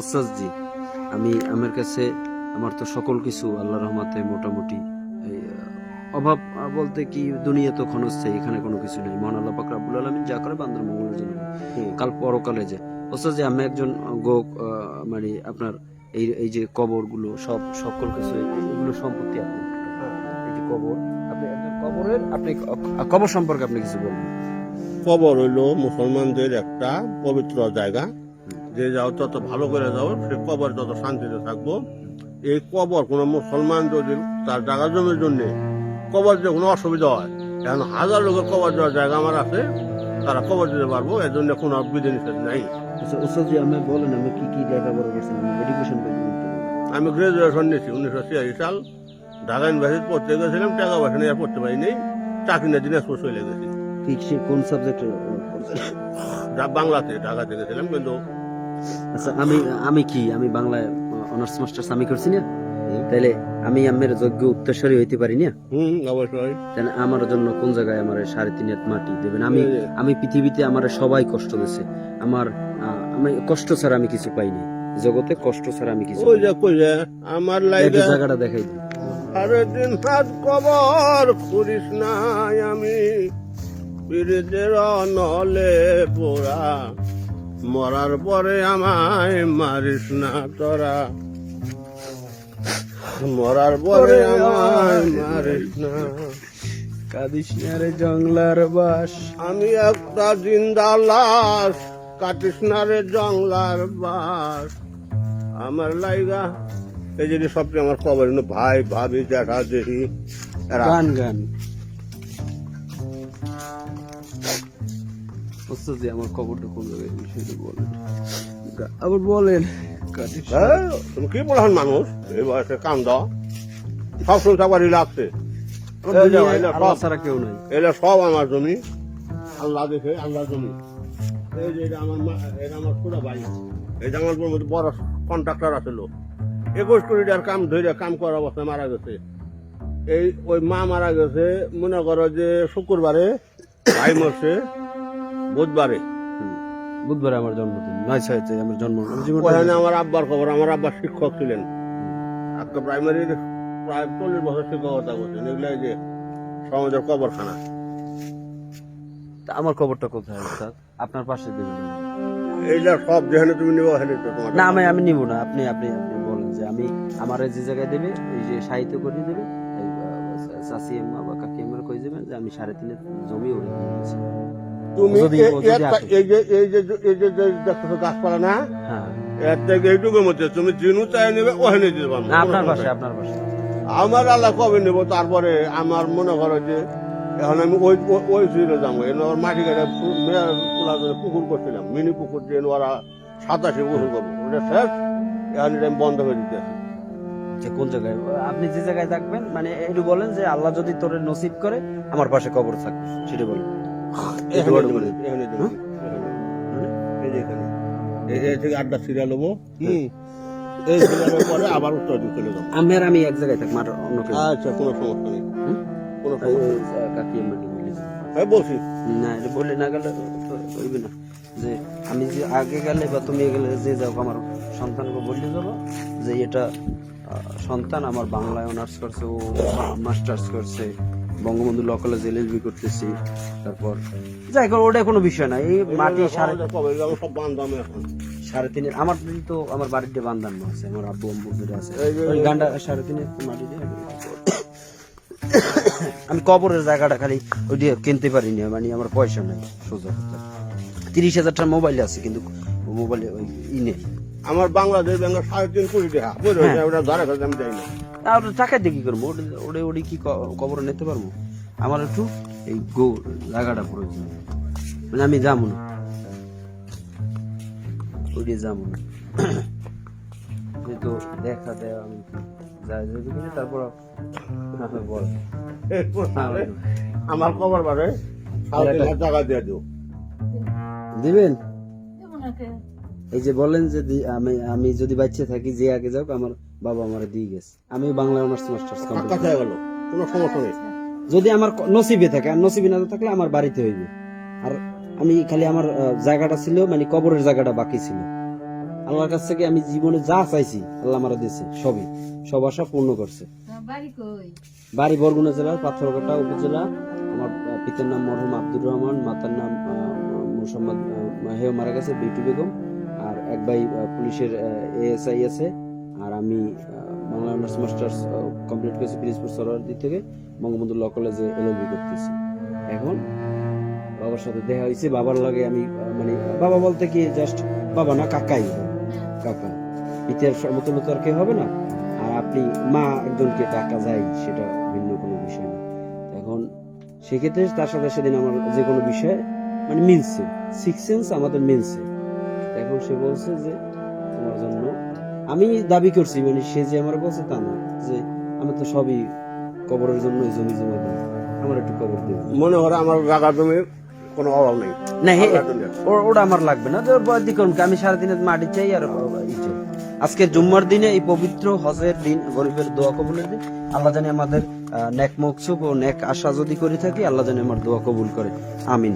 ওস্তাদ জি আমি আমার কাছে আমার তো সকল কিছু আল্লাহ রহমাতে মোটামুটি অভাব বলতে কি দুনিয়া তো ক্ষণস্থায়ী এখানে কোনো কিছু নেই। মহান আল্লাহ পাক রাব্বুল আলামিন যা করে বান্দার মঙ্গলের জন্য কাল পরকালে যে ওস্তাদ জি আমি একজন গো মানে আপনার এই এই যে কবরগুলো সব সকল কিছু এগুলো সম্পত্তি আপনি এই যে কবর আপনি একজন কবরের আপনি কবর সম্পর্কে আপনি কিছু বলবেন? কবর হইল মুসলমানদের একটা পবিত্র জায়গা। যে যাও তত ভালো করে যাও সে কবর তত শান্তিতে থাকব। এই কবর কোনো মুসলমান যদি তার জায়গা জমির জন্য কবর যে কোনো অসুবিধা হয় এখন হাজার লোকের কবর দেওয়ার জায়গা আমার আছে তারা কবর দিতে পারব এর জন্য কোনো বিধি নিষেধ নাই। আচ্ছা আমি বলেন আমি কি কি লেখাপড়া করছেন? এডুকেশন আমি গ্রাজুয়েশন নিয়েছি উনিশশো ছিয়াশি সাল। ঢাকা ইউনিভার্সিটি পড়তে গেছিলাম টাকা পয়সা নিয়ে পড়তে পারিনি। চাকরি নিয়ে দিনাজপুর চলে গেছি। কি সে কোন সাবজেক্টে বাংলাতে ঢাকাতে গেছিলাম কিন্তু আচ্ছা আমি আমি কি? আমি বাংলায় অনার্স মাস্টার্স আমি করছি না? তাহলে আমি আমের যোগ্য উত্তরসূরি হইতে পারি না? হুম অবশ্যই। তাহলে আমার জন্য কোন জায়গায় আমার সাড়ে তিন হাত মাটি দেবেন? আমি আমি পৃথিবীতে আমার সবাই কষ্ট দিছে। আমার আমি কষ্ট ছাড়া আমি কিছু পাইনি জগতে কষ্ট ছাড়া আমি কিছু ওই যে আমার লাইগা জায়গাটা দেখাই দিন সাড়ে দিন হাত কবর করিস নাই আমি। পীড়িতের নলে পোড়া মরার পরে আমায় মারিস না তোরা। মরার পরে আমায় মারিস না। কাদিস রে জংলার বাস। আমি একটা জিন্দা লাশ। কাটিস না রে জংলার বাস। আমার লাইগা। এই যে সবচেয়ে আমার খবর। ভাই ভাবি দেখি এরা। গান গান। ওস্তাদ আমার খবরটা কোন জায়গায় বিষয়টা বলেন আবার বলেন হ্যাঁ, তুমি কি বলছেন মানুষ? এই বয়সে কাম দাও। সব সংসার বাড়ি লাগছে। কেউ নাই। সব আমার জমি। আল্লাহ দেখে আল্লাহ জমি। এই যে এটা আমার এটা আমার পুরো ভাই। এটা আমার মধ্যে বড় কন্ট্রাক্টর আছিল একুশ কোটি টাকার কাম ধরে কাম করার অবস্থায় মারা গেছে। এই ওই মা মারা গেছে মনে করো যে শুক্রবারে ভাই মরছে। বুধবারে। বুধবারে আমার জন্মদিন। নয় ছয় আমার জন্ম ওখানে আমার আব্বার খবর আমার আব্বা শিক্ষক ছিলেন। আজকে প্রাইমারির প্রায় চল্লিশ বছর শিক্ষকতা করছেন। এগুলো যে সমাজের কবরখানা। তা আমার খবরটা কোথায় ওস্তাদ আপনার পাশে দেবেন। এইটা সব যেখানে তুমি নেব ওখানে না আমি আমি নিব না। আপনি আপনি আপনি বলেন যে আমি আমার যে জায়গায় দেবে এই যে সাহিত্য করে দেবে আহ, আম্মা বা কাকি আমার কই দেবেন যে আমি সাড়ে তিনের জমি ওরে দিয়েছি তুমি। এই যে এই যে এই যে দেখতেছো গাছপালা না? হ্যাঁ। এইটুকুর মধ্যে তুমি জিনু চাই নেবে ওখানে দিতে পারব আপনার পাশে আপনার পাশে। আমার আল্লাহ কবে নেব? তারপরে আমার মনে করো যে এখন আমি ওই ওই- সুইরে যাব। এনে ওর মাটি তোলা পুকুর করছিলাম মিনি পুকুর দিয়ে ওরা সাতাশে পুকুর করব। ওটা শেষ। এখন এটা আমি বন্ধ করে দিতে যে কোন জায়গায়? আপনি যে জায়গায় থাকবেন মানে একটু বলেন যে আল্লাহ যদি তোরে নসিব করে আমার পাশে কবর থাকবে। সেটা বলেন। এখানে বড় দেবো, করে। এখানে দেবো, এখানে। এই যে এখানে। এই যে এ থেকে আড্ডা এই সিরিয়ালের পরে আবার উত্তর চলে যাব। আমি আর আমি এক জায়গায় থাকব আর অন্য আচ্ছা কোনো সমস্যা নেই। কোনো সমস্যা ওই, নেই। আহ, কাকি আমি বলছি। না এটা বললে না গেলে তো হইবে না। যে আমি যে আগে গেলে বা তুমি গেলে যে যাও আমার সন্তানকে বললে যাব যে এটা সন্তান আমার বাংলায় অনার্স করছে ও মাস্টার্স করছে। বঙ্গবন্ধু ল কলেজ এলএলবি করতেছি তারপর যাই হোক ওটা কোনো বিষয় না। এই মাটি সাড়ে সব বান্ধব এখন। সাড়ে তিনের আমার দিদি তো আমার বাড়িতে বান্ধানো আছে আমার আব্বু যেটা আছে। ওই গানটা সাড়ে তিনের মাটি দিয়ে আমি কবরের জায়গাটা খালি ওই দিয়ে কিনতে পারিনি মানে আমার পয়সা নাই সোজা তিরিশ হাজারটা মোবাইল আছে কিন্তু মোবাইলে ওই ই নেই। আমার বাংলাদেশ ব্যাংকের সাড়ে তিন কোটি টাকা। বুঝলো? হ্যাঁ। ওটা ধরে ফেলতে আমি যাই না। আর টাকা দিয়ে কি করব? ওটা ওটা ওটা কি কবর নিতে পারব? আমার একটু এই গো জায়গাটা প্রয়োজন মানে আমি যাব না। ওইটা যাব না। তো দেখা দেয় আমি যাই যাবি কিনা তারপর বল। তাহলে আমার খবর বারে সাড়ে তিন হাজার টাকা দিয়ে দিও। দিবেন? এই যে বলেন যে আমি আমি যদি বাচ্চা থাকি যে আগে যাও আমার বাবা আমার দিয়ে গেছে। আমি বাংলা অনার্স মাস্টার্স কমপ্লিট কাছে গেল কোনো সমস্যা নেই। যদি আমার নসিবে থাকে আর নসিবে না থাকলে আমার বাড়িতে হইবে। আর আমি খালি আমার জায়গাটা ছিল মানে কবরের জায়গাটা বাকি ছিল। আল্লাহর কাছ থেকে আমি জীবনে যা চাইছি আল্লাহ আমার দিয়েছে সবই। সব আশা পূর্ণ করছে। বাড়ি কই? বাড়ি বরগুনা জেলার পাথরঘাটা উপজেলা। আমার পিতার নাম মরহুম আব্দুর রহমান মাতার নাম মোসাম্মদ হেও মারা গেছে বিটু বেগম। এক ভাই পুলিশের এএসআই আছে। আর আমি বাংলা অনার্স মাস্টার্স কমপ্লিট করেছি পিরিজপুর সরোয়ারদি থেকে, বঙ্গবন্ধু ল কলেজে এলএলবি করতেছি। এখন বাবার সাথে দেখা হয়েছে। বাবার লাগে আমি মানে বাবা বলতে কি জাস্ট বাবা না, কাকাই। কাকা। ইতিহাস মতো মতো আর কেউ হবে না। আর আপনি মা একজনকে টাকা যায়, সেটা ভিন্ন কোনো বিষয় না। এখন সেক্ষেত্রে তার সাথে সেদিন আমার যে কোনো বিষয়ে মানে মিলছে সিক্স সেন্স আমাদের মিলছে এখন সে বলছে যে তোমার জন্য আমি দাবি করছি মানে সে যে আমার বলছে তা না যে আমি তো সবই কবরের জন্য জমি জমা দেবো আমার একটু কবর দেবো মনে হয় আমার জায়গা জমির কোনো অভাব নেই। না ওটা আমার লাগবে না আমি সারাদিনে মাটি চাই আর আজকে জুম্মার দিনে এই পবিত্র হজের দিন গরিবের দোয়া কবুলের দিন আল্লাহ জানি আমাদের নেক মকসুব ও নেক আশা যদি করে থাকি আল্লাহ জানি আমার দোয়া কবুল করে। আমিন।